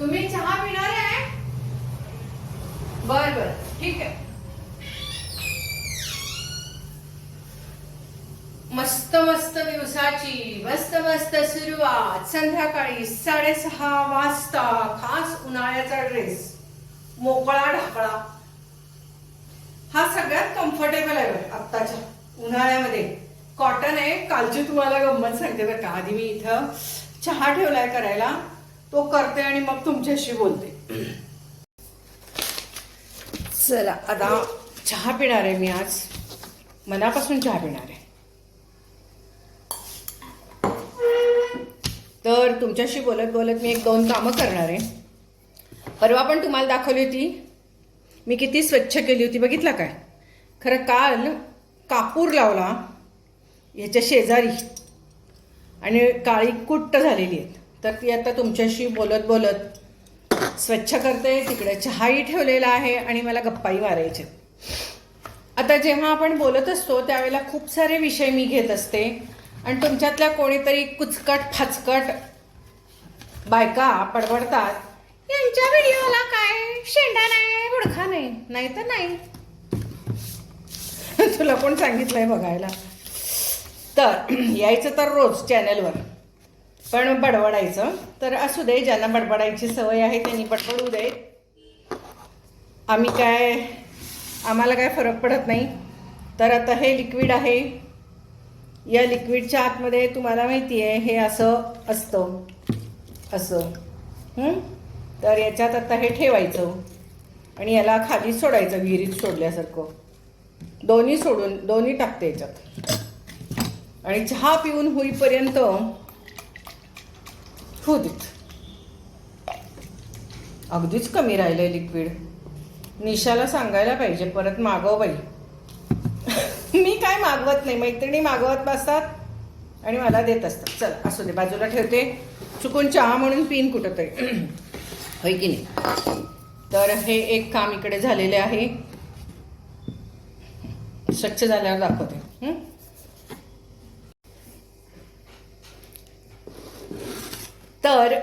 तुम्ही चहा पिणार आहे? बर बर. ठीक आहे. मस्त मस्त दिवसाची मस्त मस्त सुरुवात. संध्याकाळी साडेसहा वाजता खास उन्हाळ्याचा ड्रेस मोकळा ढाकळा. हा सगळ्यात कम्फर्टेबल आहे आत्ताच्या उन्हाळ्यामध्ये. कॉटन आहे. कालची तुम्हाला गंमत सांगते बरं का. आधी मी इथं चहा ठेवलाय करायला. तो करते आणि मग तुमच्याशी बोलते. चला आता चहा पिणार आहे मी आज. मनापासून चहा पिणार आहे. तर तुमच्याशी बोलत बोलत मी एक दोन कामं करणार आहे. परवा पण तुम्हाला दाखवली होती. मी किती स्वच्छ केली होती बघितलं काय? खरं काल कापूर लावला याच्या शेजारी. आणि काळी कुट्ट झालेली आहेत. तर ती आता तुमच्याशी बोलत बोलत स्वच्छ करते तिकडे चहाही ठेवलेला आहे आणि मला गप्पाही मारायचे. आता जेव्हा आपण बोलत असतो त्यावेळेला खूप सारे विषय मी घेत असते. आणि तुमच्यातल्या कोणीतरी कुचकट फाचकट बायका पडवडतात यांच्या व्हिडिओला काय? शेंडा नाही बुडखा नाही नाही तर नाही. तुला कोण सांगितलंय बघायला? तर यायचं तर रोज चॅनलवर पण बडबडायचं. तर असू दे ज्यांना बडबडायची सवय आहे त्यांनी बडबडू दे. आम्ही काय आम्हाला काय फरक पडत नाही. तर आता हे लिक्विड आहे. या लिक्विडच्या आतमध्ये तुम्हाला माहिती आहे हे असं असतं. असं. तर याच्यात आता हे ठेवायचं. आणि याला खाली सोडायचं विहिरीत सोडल्यासारखं. दोन्ही सोडून दोन्ही टाकते याच्यात. आणि चहा पिऊन होईपर्यंत हो देत अगदीच कमी राहिलंय लिक्विड निशाला सांगायला पाहिजे परत मागव बाई. मी काय मागवत नाही मैत्रिणी मागवत बसतात आणि मला देत असतात. चल असू दे बाजूला ठेवते. चुकून चहा म्हणून पिन कुठं तरी होय की नाही? तर हे एक काम इकडे झालेले आहे. स्वच्छ झाल्यावर दाखवते. तर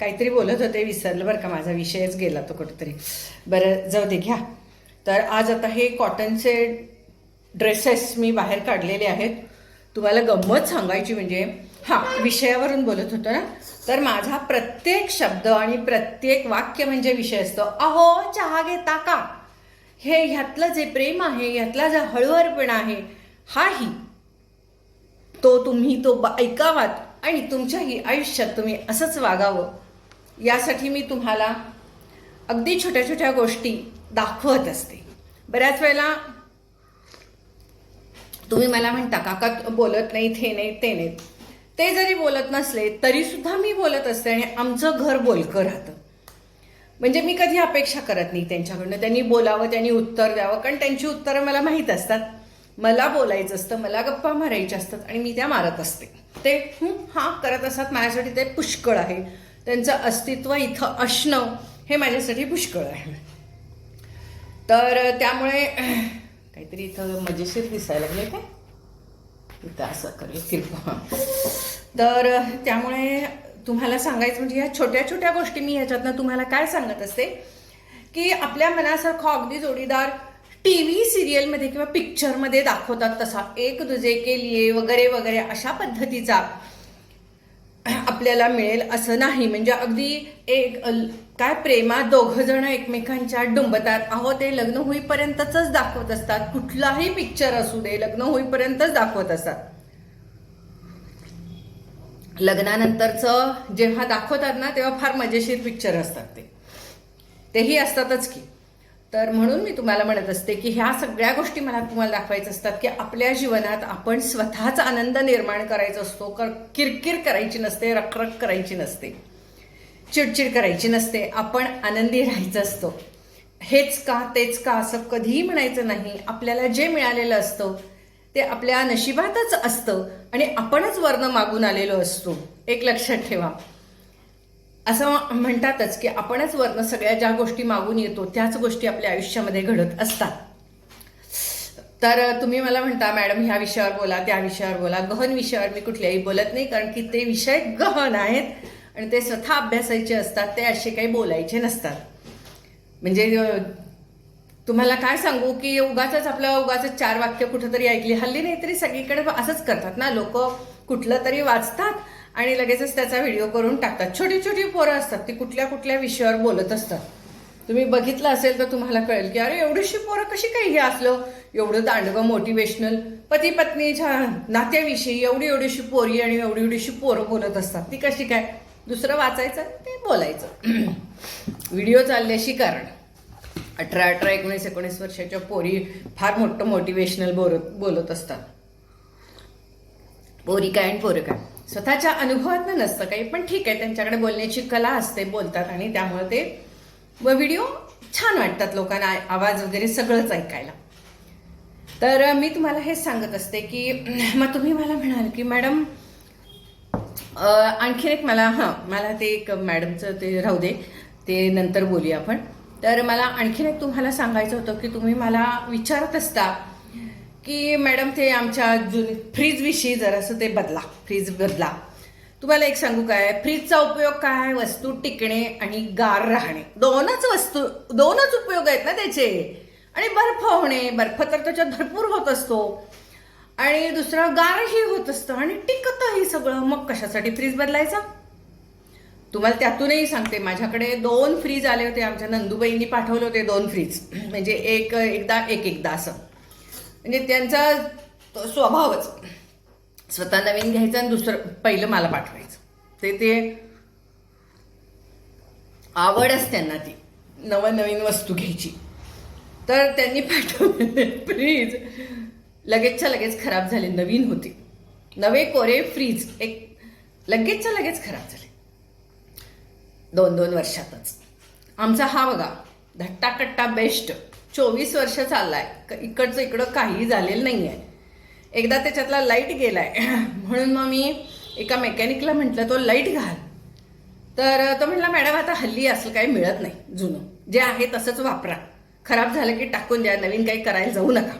काहीतरी बोलत होते विसरलं बरं का माझा विषयच गेला तो कुठेतरी. बरं जाऊ दे घ्या. तर आज आता हे कॉटनचे ड्रेसेस मी बाहेर काढलेले आहेत. तुम्हाला गंमत सांगायची म्हणजे हां विषयावरून बोलत होतो ना? तर माझा प्रत्येक शब्द आणि प्रत्येक वाक्य म्हणजे विषय असतो अहो चहा घेता का? हे ह्यातलं जे प्रेम आहे ह्यातला जो हळुवारपणा आहे हाही तो तुम्ही तो ब- ऐकावात. आणि तुमच्याही आयुष्यात तुम्ही असंच वागावं. यासाठी मी तुम्हाला अगदी छोट्या छोट्या गोष्टी दाखवत असते. बऱ्याच वेळेला तुम्ही मला म्हणता काका बोलत नाही हे नाही ते नाहीत ते जरी बोलत नसले तरीसुद्धा मी बोलत असते आणि आमचं घर बोलकं राहतं. म्हणजे मी कधी अपेक्षा करत नाही त्यांच्याकडनं. त्यांनी बोलावं त्यांनी उत्तर द्यावं कारण त्यांची उत्तरं मला माहीत असतात. मला बोलायचं असतं मला गप्पा मारायच्या असतात आणि मी त्या मारत असते. ते हा करत असतात. माझ्यासाठी ते पुष्कळ आहे. त्यांचं अस्तित्व इथं असणं हे माझ्यासाठी पुष्कळ आहे. तर त्यामुळे काहीतरी इथं मजेशीर दिसायला लागले काय? इथं असं करेल किरपा तर त्यामुळे तुम्हाला सांगायचं म्हणजे ह्या छोट्या छोट्या गोष्टी मी ह्याच्यातनं तुम्हाला काय सांगत असते? की आपल्या मनासारखं अगदी जोडीदार टी व्ही सिरियलमध्ये किंवा पिक्चरमध्ये दाखवतात तसा. एक दुजे के लिए वगैरे वगैरे अशा पद्धतीचा आपल्याला मिळेल असं नाही. म्हणजे अगदी एक काय प्रेमात दोघं जण एकमेकांच्या डुंबतात. अहो ते लग्न होईपर्यंतच दाखवत असतात. कुठलाही पिक्चर असू दे लग्न होईपर्यंतच दाखवत असतात. लग्नानंतरचं जेव्हा दाखवतात ना तेव्हा फार मजेशीर पिक्चर असतात ते. तेही असतातच की. तर म्हणून मी तुम्हाला म्हणत असते की ह्या सगळ्या गोष्टी मला तुम्हाला दाखवायचं असतात की आपल्या जीवनात आपण स्वतःच आनंद निर्माण करायचा असतो कर किरकिर करायची नसते रखरख करायची नसते चिडचिड करायची नसते आपण आनंदी राहायचं असतो. हेच का तेच का असं कधीही म्हणायचं नाही. आपल्याला जे मिळालेलं असतं ते आपल्या नशिबातच असतं आणि आपणच वर्ण मागून आलेलो असतो. एक लक्षात ठेवा. असं म्हणतातच की आपणच वरनं सगळ्या ज्या गोष्टी मागून येतो त्याच गोष्टी आपल्या आयुष्यामध्ये घडत असतात. तर तुम्ही मला म्हणता मॅडम ह्या विषयावर बोला त्या विषयावर बोला. गहन विषयावर मी कुठल्याही बोलत नाही कारण की ते विषय गहन आहेत आणि ते स्वतः अभ्यासायचे असतात ते असे काही बोलायचे नसतात. म्हणजे तुम्हाला काय सांगू की उगाच आपलं उगाच चार वाक्य कुठंतरी ऐकली हल्ली नाही तरी सगळीकडे असंच करतात ना लोक कुठलं तरी वाचतात. आणि लगेचच त्याचा व्हिडिओ करून टाकतात. छोटी छोटी पोरं असतात ती कुठल्या कुठल्या विषयावर बोलत असतात. तुम्ही बघितलं असेल तर तुम्हाला कळेल की अरे एवढीशी पोरं कशी काही हे असलं? एवढं दांडगं मोटिवेशनल पती पत्नीच्या नात्याविषयी एवढी एवढीशी पोरी आणि एवढी एवढीशी पोरं बोलत असतात. ती कशी काय? दुसरं वाचायचं ते बोलायचं. व्हिडिओ चालल्याशी कारण. अठरा अठरा एकोणीस एकोणीस वर्षाच्या पोरी फार मोठं मोटिवेशनल बोलत बोलत असतात. पोरी काय आणि पोरं काय? स्वतःच्या अनुभवातनं नसतं काही पण ठीक आहे त्यांच्याकडे बोलण्याची कला असते बोलतात आणि त्यामुळे ते व व्हिडिओ छान वाटतात लोकांना आवाज वगैरे सगळंच ऐकायला. तर मी तुम्हाला हे सांगत असते की मग तुम्ही मला म्हणाल की मॅडम आणखीन एक मला हां मला ते एक मॅडमचं ते राहू दे ते नंतर बोलूया आपण. तर मला आणखीन एक तुम्हाला सांगायचं होतं की तुम्ही मला विचारत असता की मॅडम ते आमच्या जुन फ्रीजविषयी जरासं ते बदला फ्रीज बदला. तुम्हाला एक सांगू काय? फ्रीजचा उपयोग काय? वस्तू टिकणे आणि गार राहणे. दोनच वस्तू दोनच उपयोग आहेत ना त्याचे. आणि बर्फ होणे बर्फ तर त्याच्यात भरपूर होत असतो. आणि दुसरं गारही होत असतं आणि टिकतही सगळं. मग कशासाठी फ्रीज बदलायचा? तुम्हाला त्यातूनही सांगते. माझ्याकडे दोन फ्रीज आले होते. आमच्या नंदुबाईंनी पाठवले होते दोन फ्रीज. म्हणजे एक एकदा एक एकदा असं. म्हणजे त्यांचा तो स्वभावच. स्वतः नवीन घ्यायचं आणि दुसरं पहिलं मला पाठवायचं. ते ते आवडच त्यांना ती. नवनवीन वस्तू घ्यायची. तर त्यांनी पाठवले फ्रीज लगेचच्या लगेच खराब झाले नवीन होते. नवे कोरे फ्रीज एक लगेचच्या लगेच खराब झाले. दोन दोन वर्षातच. आमचा हा बघा धट्टाकट्टा बेस्ट चोवीस वर्ष चाललाय. इकडचं इकडं काही झालेलं नाही आहे एकदा त्याच्यातला लाइट गेलाय. म्हणून मग मी एका मेकॅनिकला म्हटलं तो लाइट घाल. तर तो म्हटला मॅडम आता हल्ली असं काही मिळत नाही जुनं. जे आहे तसंच वापरा. खराब झालं की टाकून द्या नवीन काही करायला जाऊ नका.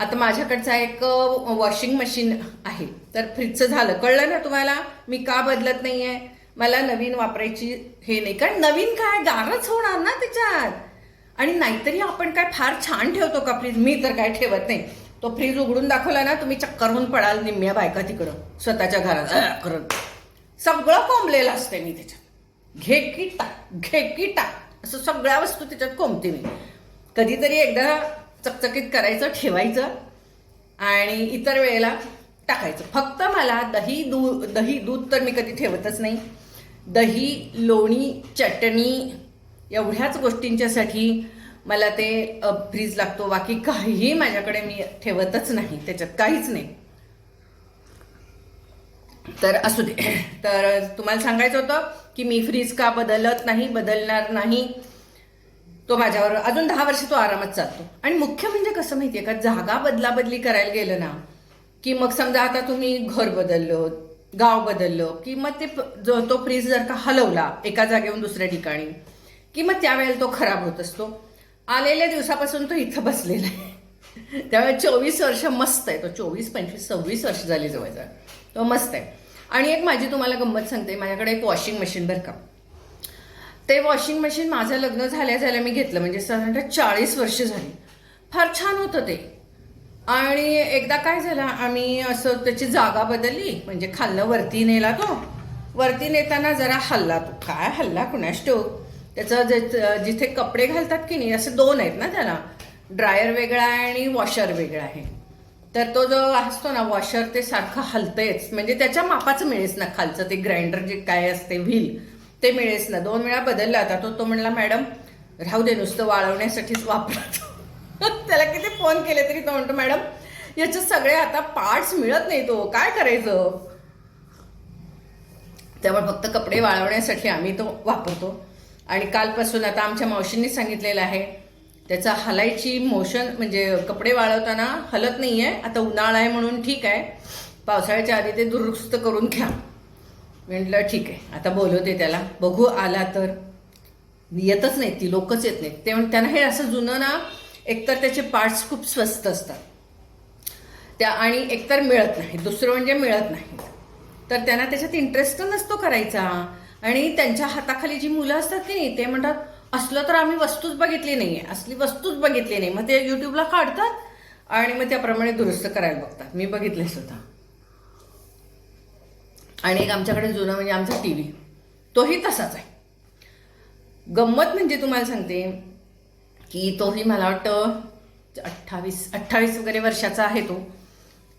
आता माझ्याकडचा एक वॉशिंग मशीन आहे. तर फ्रीजचं झालं. कळलं ना तुम्हाला? मी का बदलत नाही आहे मला नवीन वापरायची हे नाही. कारण नवीन काय? गारच होणार ना त्याच्यात. आणि नाहीतरी आपण काय फार छान ठेवतो का फ्रीज? मी तर काय ठेवत नाही. तो फ्रीज उघडून दाखवला ना तुम्ही चक्कर होऊन पडाल निम्म्या बायका तिकडं स्वतःच्या घरात. करत. सगळं कोंबलेलं असते मी त्याच्यात. घे की टाक घे की टाक. असं सगळ्या वस्तू त्याच्यात कोंबते मी. कधीतरी एकदा चकचकीत करायचं ठेवायचं आणि इतर वेळेला टाकायचं. फक्त मला दही दूध दही दूध तर मी कधी ठेवतच नाही. दही लोणी चटणी एवढ्याच गोष्टींच्यासाठी मला ते फ्रीज लागतो. बाकी काहीही माझ्याकडे मी ठेवतच नाही. त्याच्यात काहीच नाही. तर असू दे. तर तुम्हाला सांगायचं होतं की मी फ्रीज का बदलत नाही बदलणार नाही? तो माझ्यावर अजून दहा वर्ष तो आरामात चालतो. आणि मुख्य म्हणजे कसं माहितीये का? जागा बदलाबदली करायला गेलं ना की मग समजा आता तुम्ही घर बदललं गाव बदललं की मग ते जो तो फ्रीज जर का हलवला एका जागेहून दुसऱ्या ठिकाणी की मग त्यावेळेला तो खराब होत असतो. आलेल्या दिवसापासून तो इथं बसलेला आहे. त्यामुळे चोवीस वर्ष मस्त आहे. तो चोवीस पंचवीस सव्वीस वर्ष झाली जवळजवळ. तो मस्त आहे. आणि एक माझी तुम्हाला गंमत सांगते. माझ्याकडे एक वॉशिंग मशीन बरं का. ते वॉशिंग मशीन माझं लग्न झाल्या झाल्या मी घेतलं. म्हणजे साधारणतः चाळीस वर्ष झाली. फार छान होतं ते. आणि एकदा काय झालं आम्ही असं त्याची जागा बदलली. म्हणजे खाल्लं वरती नेला तो. वरती नेताना जरा हल्ला तो. काय हल्ला? कुणास ठेव त्याचं जे जिथे कपडे घालतात की नाही असे दोन आहेत ना त्याला. ड्रायर वेगळा आहे आणि वॉशर वेगळा आहे. तर तो जो असतो ना वॉशर ते सारखं हलतंयच. म्हणजे त्याच्या मापाचं मिळेच ना खालचं. ते ग्राइंडर जे काय असते व्हील ते मिळेच ना. दोन वेळा बदलला आता तो तो म्हणला मॅडम राहू दे नुसतं वाळवण्यासाठीच वापरतो. त्याला किती फोन केले तरी तो म्हणतो मॅडम याचे सगळे आता पार्ट्स मिळत नाही तो. काय करायचं? त्यामुळे फक्त कपडे वाळवण्यासाठी आम्ही तो वापरतो. आणि कालपासून आता आमच्या मावशींनी सांगितलेलं आहे त्याचा हलायची मोशन म्हणजे कपडे वाळवताना हलत नाही आहे आता उन्हाळा आहे म्हणून ठीक आहे पावसाळ्याच्या आधी ते दुरुस्त करून घ्या. म्हटलं ठीक आहे आता बोलवते त्याला बघू आला तर. येतच नाहीत ती लोकच येत नाहीत. ते म्हण- त्यांना हे असं जुनं ना एकतर त्याचे पार्ट्स खूप स्वस्त असतात. त्या आणि एकतर मिळत नाही दुसरं म्हणजे मिळत नाही तर त्यांना त्याच्यात इंटरेस्ट नसतो करायचा. आणि त्यांच्या हाताखाली जी मुलं असतात की नाही ते म्हणतात असलं तर आम्ही वस्तूच बघितली नाही आहे असली वस्तूच बघितली नाही. मग ते युट्यूबला काढतात आणि मग त्याप्रमाणे दुरुस्त करायला बघतात. मी बघितले सुद्धा. आणि एक आमच्याकडे जुनं म्हणजे आमचा टी व्ही तोही तसाच आहे. गंमत म्हणजे तुम्हाला सांगते की तोही मला वाटतं अठ्ठावीस अठ्ठावीस वगैरे वर्षाचा आहे तो.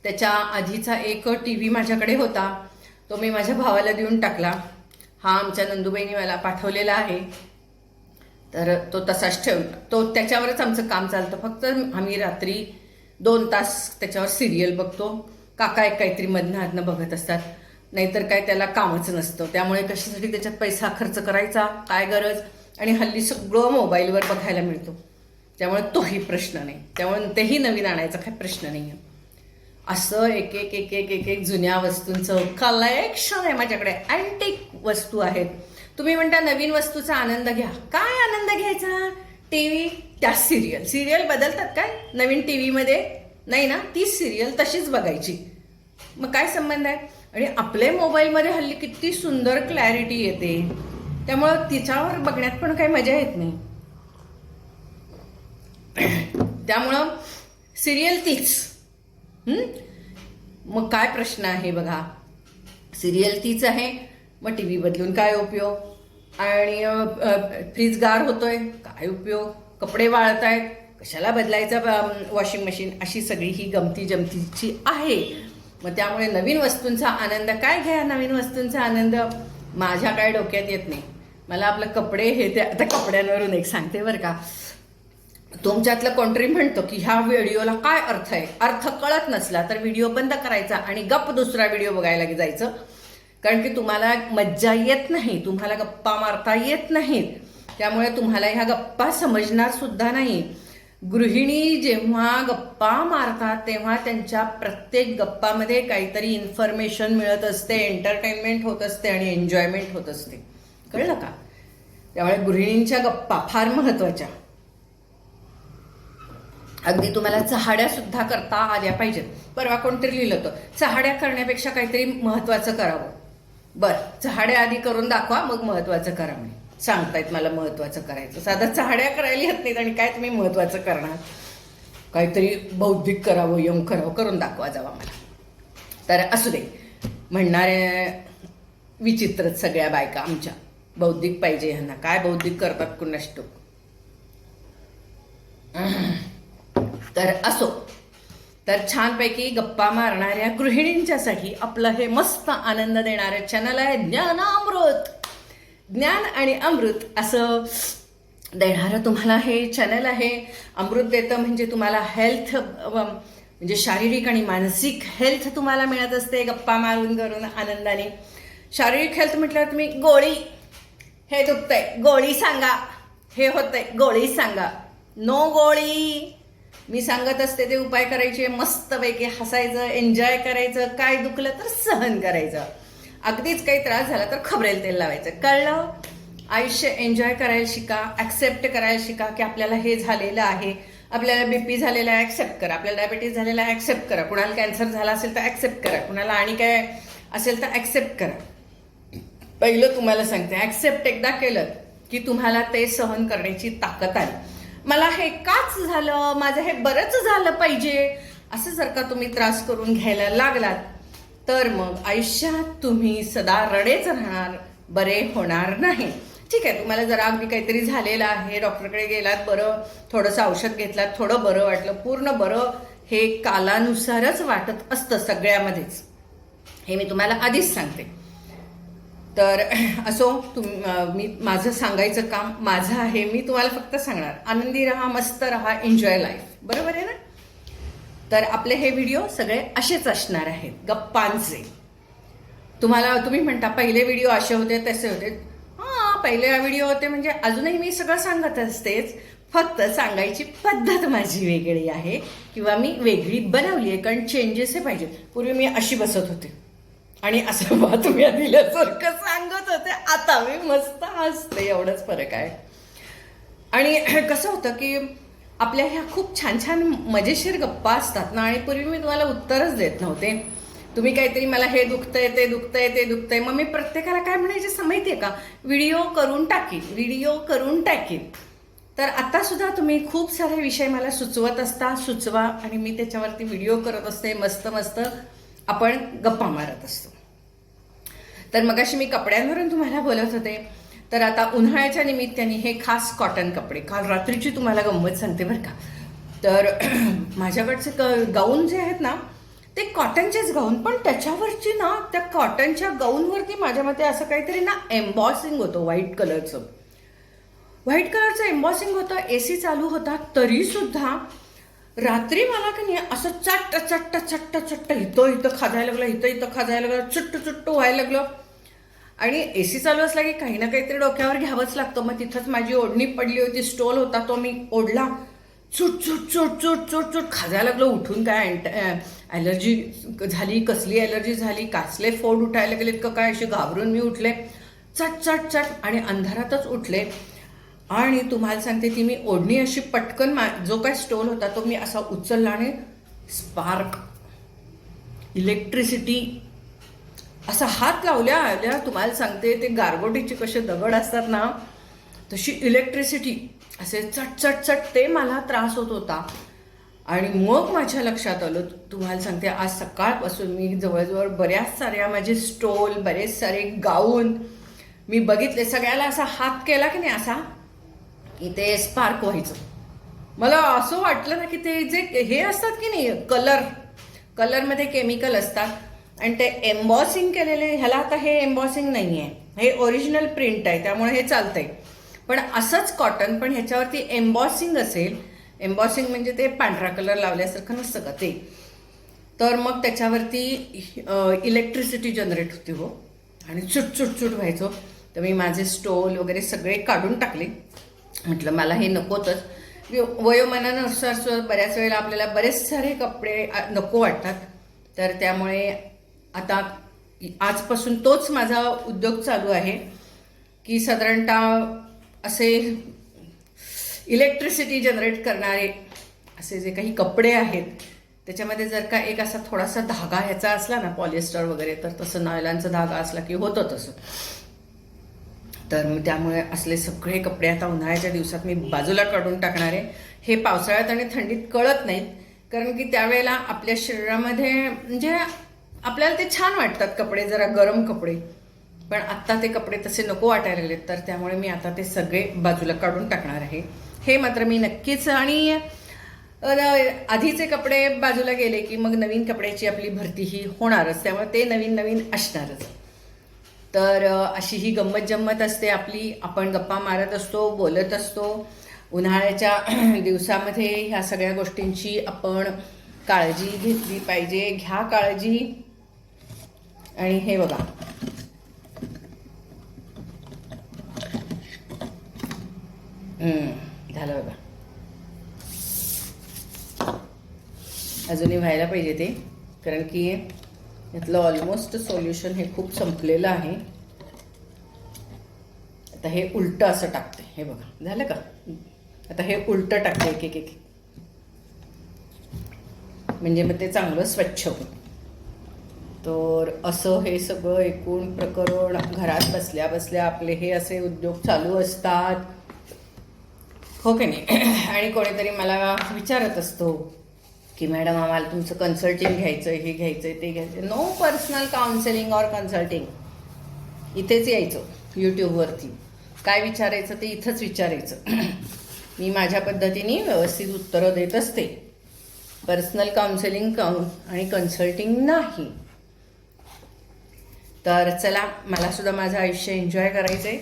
त्याच्या आधीचा एक टी व्ही माझ्याकडे होता. तो मी माझ्या भावाला देऊन टाकला. हा आमच्या नंदुबाईने मला पाठवलेला आहे. तर तो तसाच ठेवून तो त्याच्यावरच आमचं काम चालतं. फक्त आम्ही रात्री दोन तास त्याच्यावर सिरियल बघतो. काका एक काहीतरी मधनं आधनं बघत असतात. नाहीतर काय त्याला कामच नसतं. त्यामुळे कशासाठी त्याच्यात पैसा खर्च करायचा? काय गरज? आणि हल्ली सगळं मोबाईलवर बघायला मिळतो. त्यामुळे तोही प्रश्न नाही. त्यामुळे तेही नवीन आणायचा काही प्रश्न नाही आहे असं एक एक एक एक एक एक जुन्या वस्तूंचं कलेक्शन आहे माझ्याकडे. अँटिक वस्तू आहेत. तुम्ही म्हणता नवीन वस्तूचा आनंद घ्या. काय आनंद घ्यायचा? टीव्ही त्या सिरियल सिरियल बदलतात काय? नवीन टीव्हीमध्ये नाही ना? ती सिरियल तशीच बघायची. मग काय संबंध आहे? आणि आपले मोबाईलमध्ये हल्ली किती सुंदर क्लॅरिटी येते. त्यामुळं तिच्यावर बघण्यात पण काही मजा येत नाही. त्यामुळं सिरियल तीच. मग काय प्रश्न आहे बघा? सिरियल तीच आहे मग टी व्ही बदलून काय उपयोग? आणि फ्रीज गार होतोय काय उपयोग? कपडे वाळत आहेत कशाला बदलायचं वॉशिंग मशीन? अशी सगळी ही गमती जमतीची आहे. मग त्यामुळे नवीन वस्तूंचा आनंद काय घ्या? नवीन वस्तूंचा आनंद माझ्या काय डोक्यात येत नाही. मला आपलं कपडे हे ते आता कपड्यांवरून एक सांगते बरं का. तुमच्यातलं कोणतरी म्हणतो की ह्या व्हिडिओला काय अर्थ आहे? अर्थ कळत नसला तर व्हिडिओ बंद करायचा आणि गप्प दुसरा व्हिडिओ बघायला जायचं. कारण की तुम्हाला मज्जा येत नाही तुम्हाला गप्पा मारता येत नाहीत. त्यामुळे तुम्हाला ह्या गप्पा समजणार सुद्धा नाही. गृहिणी जेव्हा गप्पा मारतात तेव्हा त्यांच्या प्रत्येक गप्पामध्ये काहीतरी इन्फॉर्मेशन मिळत असते एंटरटेनमेंट होत असते आणि एन्जॉयमेंट होत असते. कळलं का? त्यामुळे गृहिणींच्या गप्पा फार महत्त्वाच्या अगदी तुम्हाला चहाड्या सुद्धा करता आल्या पाहिजेत. परवा कोणतरी लिहिलं होतं चहाड्या करण्यापेक्षा काहीतरी महत्वाचं करावं. बरं चहाड्या आधी करून दाखवा मग महत्वाचं करा म्हणे. सांगतायत मला महत्वाचं करायचं. साधा चहाड्या करायला येत नाहीत आणि काय तुम्ही महत्वाचं करणार? काहीतरी बौद्धिक करावं यम करावं करून दाखवा जावा मला. तर असू दे. म्हणणारे विचित्रच सगळ्या बायका आमच्या. बौद्धिक पाहिजे ह्यांना. काय बौद्धिक करतात कुणाष्टो तर असो. तर छानपैकी गप्पा मारणाऱ्या गृहिणींच्यासाठी आपलं हे मस्त आनंद देणारं चॅनल आहे ज्ञानामृत. ज्ञान आणि अमृत असं देणारं तुम्हाला हे चॅनल आहे. अमृत देतं म्हणजे तुम्हाला हेल्थ म्हणजे शारीरिक आणि मानसिक हेल्थ तुम्हाला मिळत असते. गप्पा मारून करून आनंदाने. शारीरिक हेल्थ म्हटल्यावर तुम्ही गोळी हे दुखतंय. गोळी सांगा. हे होतंय. गोळी सांगा. नो गोळी. मी सांगत असते ते उपाय करायचे मस्तपैकी हसायचं एन्जॉय करायचं काय दुखलं तर सहन करायचं. अगदीच काही त्रास झाला तर खबरेल तेल लावायचं. कळलं? आयुष्य एन्जॉय करायला शिका ॲक्सेप्ट करायला शिका की आपल्याला हे झालेलं आहे. आपल्याला बीपी झालेला आहे ॲक्सेप्ट करा. आपल्याला डायबिटीज झालेला आहे ॲक्सेप्ट करा. कुणाला कॅन्सर झाला असेल तर ॲक्सेप्ट करा. कुणाला आणि काय असेल तर ॲक्सेप्ट करा. पहिलं तुम्हाला सांगते ॲक्सेप्ट एकदा केलं की तुम्हाला ते सहन करण्याची ताकद आली. मला हे काच झालं माझं हे बरंच झालं पाहिजे असं जर का तुम्ही त्रास करून घ्यायला लागलात तर मग आयुष्यात तुम्ही सदा रडेच राहणार बरे होणार नाही. ठीक आहे तुम्हाला जरा अगदी काहीतरी झालेलं आहे डॉक्टरकडे गेलात बरं थोडंसं औषध घेतलात थोडं बरं वाटलं पूर्ण बरं हे कालानुसारच वाटत असतं सगळ्यामध्येच. हे मी तुम्हाला आधीच सांगते. तर असो तुम मी माझं सांगायचं काम माझं आहे मी तुम्हाला फक्त सांगणार. आनंदी राहा मस्त राहा एन्जॉय लाईफ बरोबर आहे ना? तर आपले हे व्हिडिओ सगळे असेच असणार आहेत. गप्पांचे. तुम्हाला तुम्ही म्हणता पहिले व्हिडिओ असे होते तसे होते. हां पहिले व्हिडिओ होते म्हणजे अजूनही मी सगळं सांगत असतेच. फक्त सांगायची पद्धत माझी वेगळी आहे. किंवा मी वेगळी बनवली आहे कारण चेंजेस हे पाहिजे. पूर्वी मी अशी बसत होते. आणि असं बातम्या दिल्यासारखं सांगत होते. आता मी मस्त हसते एवढंच फरक आहे. आणि कसं होतं की आपल्या ह्या खूप छान छान मजेशीर गप्पा असतात ना आणि पूर्वी मी तुम्हाला उत्तरच देत नव्हते. तुम्ही काहीतरी मला हे दुखतंय ते दुखतंय ते दुखतंय. मग मी प्रत्येकाला काय म्हणायचे माहिती आहे का? व्हिडिओ करून टाकीन व्हिडिओ करून टाकीन. तर आता सुद्धा तुम्ही खूप सारे विषय मला सुचवत असता सुचवा आणि मी त्याच्यावरती व्हिडिओ करत असते मस्त मस्त आपण गप्पा मारत असतो. तर मगाशी मी कपड्यांवरून तुम्हाला बोलत होते. तर आता उन्हाळ्याच्या निमित्ताने हे खास कॉटन कपडे काल रात्रीची तुम्हाला गंमत सांगते बरं का. तर माझ्याकडचे क गाऊन जे आहेत ना ते कॉटनचेच गाऊन पण त्याच्यावरची ना त्या कॉटनच्या गाऊनवरती माझ्या मते असं काहीतरी ना एम्बॉसिंग होतं व्हाईट कलरचं व्हाईट कलरचं एम्बॉसिंग होतं ए सी चालू होता तरीसुद्धा रात्री मला का नाही असं चट्ट चट्ट चट्ट चट्ट इथं इथं खाजायला लागलं इथं इथं खाजायला लागलं चुट्ट चुट्ट व्हायला लागलं. आणि ए सी चालू असला की काही ना काहीतरी डोक्यावर घ्यावंच लागतं. मग तिथंच माझी ओढणी पडली होती स्टोल होता तो मी ओढला. चुट चुट चुट चुट चुट चुट. खाजायला लागलं उठून काय ॲलर्जी झाली कसली ॲलर्जी झाली कासले फोड उठायला गेलेत का काय असे घाबरून मी उठले. चट चट चट आणि अंधारातच उठले. आणि तुम्हाला सांगते ती मी ओढणी अशी पटकन मा जो काय स्टोल होता तो मी असा उचलला आणि स्पार्क. इलेक्ट्रिसिटी असा हात लावल्या आल्या तुम्हाला सांगते ते गारगोटीचे कसे दगड असतात ना तशी इलेक्ट्रिसिटी असे चट चट चट ते मला त्रास होत होता. आणि मग माझ्या लक्षात आलं तुम्हाला सांगते आज सकाळपासून मी जवळजवळ बऱ्याच साऱ्या माझे स्टोल बरेच सारे गाऊन मी बघितले सगळ्याला असा हात केला की नाही असा की ते स्पार्क व्हायचं. मला असं वाटलं ना की ते जे हे असतात की नाही कलर कलरमध्ये केमिकल असतात. आणि ते एम्बॉसिंग केलेले ह्याला आता हे एम्बॉसिंग नाही आहे हे ओरिजिनल प्रिंट आहे त्यामुळे हे चालतंय. पण असंच कॉटन पण ह्याच्यावरती एम्बॉसिंग असेल एम्बॉसिंग म्हणजे ते पांढरा कलर लावल्यासारखं नसतं का ते? तर मग त्याच्यावरती इलेक्ट्रिसिटी जनरेट होती हो. आणि चुट चुट व्हायचो. तर मी माझे स्टोल वगैरे सगळे काढून टाकले. म्हटलं मला हे नकोतच. वयोमानानुसार बऱ्याच वेळेला आपल्याला बरेच सारे कपडे नको वाटतात. तर त्यामुळे आता आजपासून तोच माझा उद्योग चालू आहे की साधारणतः असे इलेक्ट्रिसिटी जनरेट करणारे असे जे काही कपडे आहेत त्याच्यामध्ये जर का एक असा थोडासा धागा ह्याचा असला ना पॉलिस्टर वगैरे तर तसं नॉयलांचा धागा असला की होतं तसं. तर मी त्यामुळे असले सगळे कपडे आता उन्हाळ्याच्या दिवसात मी बाजूला काढून टाकणार. आहे हे पावसाळ्यात आणि थंडीत कळत नाहीत कारण की त्यावेळेला आपल्या शरीरामध्ये म्हणजे आपल्याला ते छान वाटतात कपडे जरा गरम कपडे. पण आत्ता ते कपडे तसे नको वाटायला लागलेत तर त्यामुळे मी आता ते सगळे बाजूला काढून टाकणार आहे. हे मात्र मी नक्कीच आणि आधीचे कपडे बाजूला गेले की मग नवीन कपड्याची आपली भरती ही होणारच त्यामुळे ते नवीन नवीन असणारच. तर अशी ही गंमत जम्मत असते आपली. आपण गप्पा मारत असतो बोलत असतो. उन्हाळ्याच्या दिवसामध्ये ह्या सगळ्या गोष्टींची आपण काळजी घेतली पाहिजे. घ्या काळजी. आणि हे बघा. हम्म, झालं बघा. अजूनही व्हायला पाहिजे ते कारण की यातलं ऑलमोस्ट सोल्युशन हे खूप संपलेलं आहे. आता हे उलटं असं टाकते हे बघा. झालं का? आता हे उलटं टाकते एक एक एक म्हणजे मग ते चांगलं स्वच्छ होईल तर असं हे सगळं एकूण प्रकरण घरात बसल्या बसल्या आपले हे असे उद्योग चालू असतात. हो की नाही? आणि कोणीतरी मला विचारत असतो की मॅडम आम्हाला तुमचं कन्सल्टिंग घ्यायचं हे घ्यायचं ते घ्यायचं no personal counselling or consulting इथेच यायचं यूट्यूबवरती काय विचारायचं ते इथंच विचारायचं. मी माझ्या पद्धतीने व्यवस्थित उत्तरं देत असते. पर्सनल काउन्सिलिंग काउन आणि कन्सल्टिंग नाही. तर चला मला सुद्धा माझं आयुष्य एन्जॉय करायचं आहे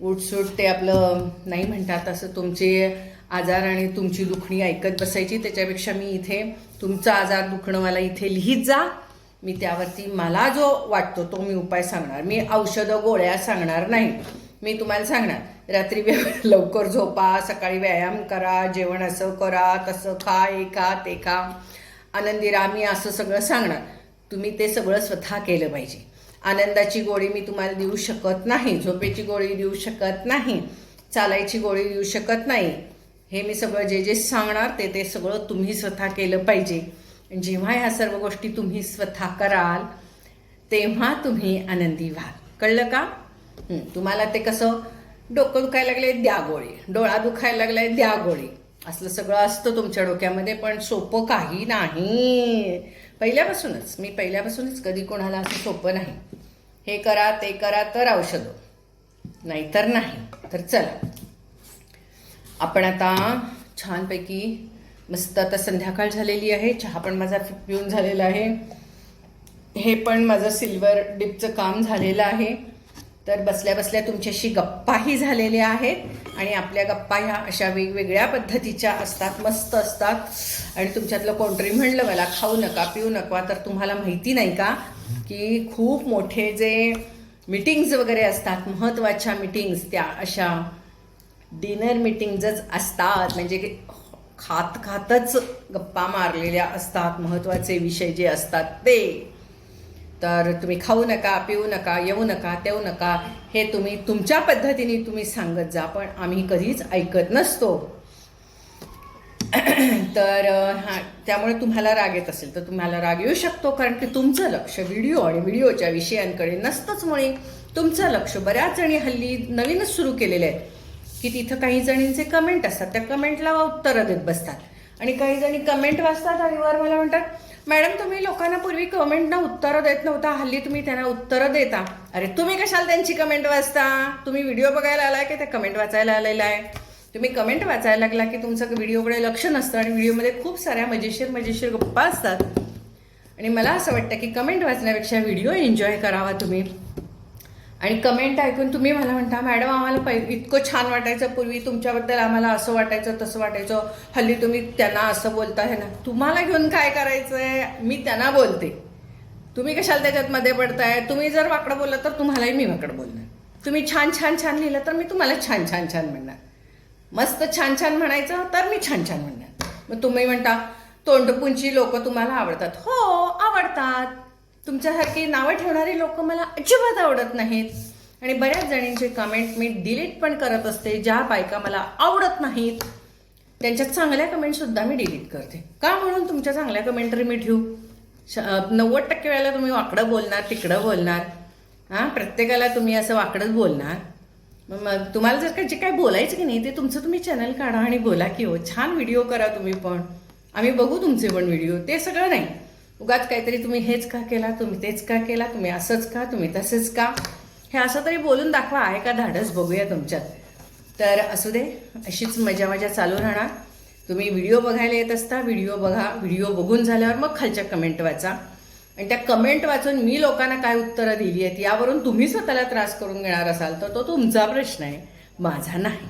उठसूट ते आपलं नाही म्हणतात असं तुमचे आजार आणि तुमची दुखणी ऐकत बसायची. त्याच्यापेक्षा मी इथे तुमचा आजार दुखणं मला इथे लिहित जा. मी त्यावरती मला जो वाटतो तो मी उपाय सांगणार. मी औषधं गोळ्या सांगणार नाही. मी तुम्हाला सांगणार रात्री व्या लवकर झोपा सकाळी व्यायाम करा जेवण असं करा तसं खा हे खा ते खा. आनंदी रामी असं सगळं सांगणार. तुम्ही ते सगळं स्वतः केलं पाहिजे. आनंदाची गोळी मी तुम्हाला देऊ शकत नाही झोपेची गोळी देऊ शकत नाही चालायची गोळी देऊ शकत नाही. हे मी सगळं जे जे सांगणार ते ते सगळं तुम्ही स्वतः केलं पाहिजे. जेव्हा ह्या सर्व गोष्टी तुम्ही स्वतः कराल तेव्हा तुम्ही आनंदी व्हाल. कळलं का? तुम्हाला ते कसं डोकं दुखायला लागले द्या गोळी. डोळा दुखायला लागलाय द्या गोळी. असलं सगळं असतं तुमच्या डोक्यामध्ये पण सोपं काही नाही. पहिल्यापासूनच मी पहिल्यापासूनच कधी कोणाला असं सोपं नाही. हे करा ते करा तर औषधं. नाहीतर नाही. तर चला. आपण आता छानपैकी मस्त आता संध्याकाळ झालेली आहे. चहा पण माझा पिऊन झालेला आहे. हे पण माझं सिल्वर डिपचं काम झालेलं आहे. तर बसल्या बसल्या तुमच्याशी गप्पाही झालेल्या आहेत आणि आपल्या गप्पा ह्या अशा वेगवेगळ्या पद्धतीच्या असतात मस्त असतात. आणि तुमच्यातलं कोणतरी म्हणलं मला खाऊ नका पिऊ नका. तर तुम्हाला माहिती नाही का की खूप मोठे जे मिटिंग्ज वगैरे असतात महत्त्वाच्या मिटिंग्ज त्या अशा डिनर मिटिंग्जच असतात. म्हणजे की खात खातच गप्पा मारलेल्या असतात महत्त्वाचे विषय जे असतात ते. तर तुम्ही खाऊ नका पिऊ नका येऊ नका तेऊ नका हे तुम्ही तुमच्या पद्धतीने तुम्ही सांगत जा पण आम्ही कधीच ऐकत नसतो. तर हा त्यामुळे तुम्हाला राग येत असेल तर तुम्हाला राग येऊ शकतो कारण की तुमचं लक्ष व्हिडिओ आणि व्हिडिओच्या विषयांकडे नसतंच मुळे. तुमचं लक्ष बऱ्याच जणी हल्ली नवीनच सुरू केलेले आहेत की तिथं काही जणींचे कमेंट असतात त्या कमेंटला उत्तरं देत बसतात. आणि काही जणी कमेंट वाचतात आणि वर मला म्हणतात मॅडम तुम्ही लोकांना पूर्वी कमेंटना उत्तरं देत नव्हता हल्ली तुम्ही त्यांना उत्तरं देता. अरे तुम्ही कशाला त्यांची कमेंट वाचता? तुम्ही व्हिडिओ बघायला आलाय की त्या कमेंट वाचायला आलेला आहे? तुम्ही कमेंट वाचायला लागला की तुमचं व्हिडिओकडे लक्ष नसतं आणि व्हिडिओमध्ये खूप साऱ्या मजेशीर मजेशीर गप्पा असतात. आणि मला असं वाटतं की कमेंट वाचण्यापेक्षा व्हिडिओ एन्जॉय करावा तुम्ही. आणि कमेंट ऐकून तुम्ही मला म्हणता मॅडम आम्हाला पै इतकं छान वाटायचं. पूर्वी तुमच्याबद्दल आम्हाला असं वाटायचं तसं वाटायचं. हल्ली तुम्ही त्यांना असं बोलताय ना. तुम्हाला घेऊन काय करायचं आहे मी त्यांना बोलते. तुम्ही कशाला त्याच्यात मध्ये पडताय? तुम्ही जर वाकडं बोललं तर तुम्हालाही मी वाकडं बोलणार. तुम्ही छान छान छान लिहिलं तर मी तुम्हाला छान छान छान म्हणणार. मस्त छान छान म्हणायचं तर मी छान छान म्हणणार. मग तुम्ही म्हणता तोंडपुंची लोक तुम्हाला आवडतात. हो आवडतात. तुमच्यासारखी नावं ठेवणारी लोक मला अजिबात आवडत नाहीत. आणि बऱ्याच जणींचे कमेंट मी डिलीट पण करत असते ज्या बायका मला आवडत नाहीत. त्यांच्या चांगल्या कमेंटसुद्धा मी डिलीट करते. का म्हणून तुमच्या चांगल्या कमेंटरी मी ठेवू? श- नव्वद टक्के वेळेला तुम्ही वाकडं बोलणार तिकडं बोलणार. हां प्रत्येकाला तुम्ही असं वाकडंच बोलणार. मग मग तुम्हाला जर का जे काय बोलायचं की नाही ते तुमचं तुम्ही चॅनल काढा आणि बोला की हो छान व्हिडिओ करा तुम्ही पण. आम्ही बघू तुमचे पण व्हिडिओ ते सगळं नाही. उगाच काहीतरी तुम्ही हेच का केला तुम्ही तेच का केला तुम्ही असंच का तुम्ही तसेच का? हे असं तरी बोलून दाखवा आहे का धाडस? बघूया तुमच्यात. तर असू दे अशीच मजा मजा चालू राहणार. तुम्ही व्हिडिओ बघायला येत असता व्हिडिओ बघा. व्हिडिओ बघून झाल्यावर मग खालच्या कमेंट वाचा. आणि त्या कमेंट वाचून मी लोकांना काय उत्तरं दिली आहेत यावरून तुम्ही स्वतःला त्रास करून घेणार असाल तर तो तुमचा प्रश्न आहे. माझा नाही.